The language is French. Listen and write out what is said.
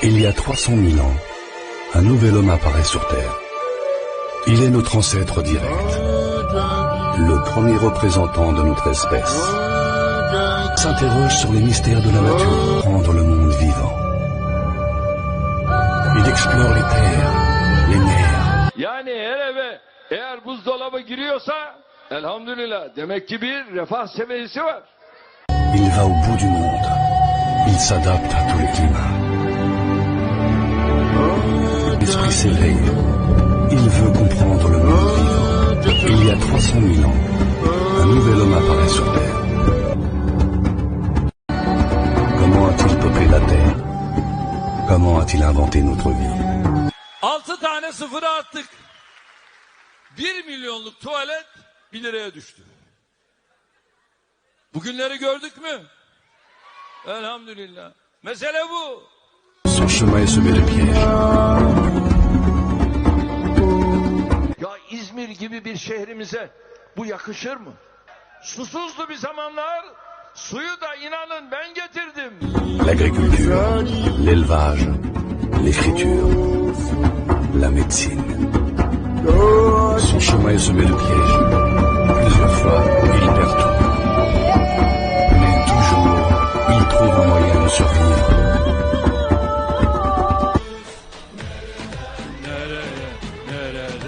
Il y a 300 000 ans, un nouvel homme apparaît sur Terre. Il est notre ancêtre direct, le premier représentant de notre espèce. S'interroge sur les mystères de la nature, prendre le monde vivant. Il explore les terres, les mers, Yani her eve eğer buzdolabı giriyorsa elhamdülillah demek ki bir refah seviyesi var. il va au bout du monde. Il s'adapte à tous les climats. L'esprit s'éveille. Il veut comprendre le monde vivant. Il y a 300 000 ans, un nouvel homme apparaît sur Terre. Comment a-t-il peuplé la Terre? Comment a-t-il inventé notre vie? 6 tane sıfıra attık. 1 milyonluk tuvalet 1 liraya düştü? Bugünleri gördük mü? Elhamdülillah. Mesele bu. Son chemin est semé de pièges. İzmir gibi bir şehrimize bu yakışır mı? Susuzdu bir zamanlar. Suyu da inanın ben getirdim. L'agriculture, l'élevage, l'écriture, la médecine. Son chemin est semé de pièges.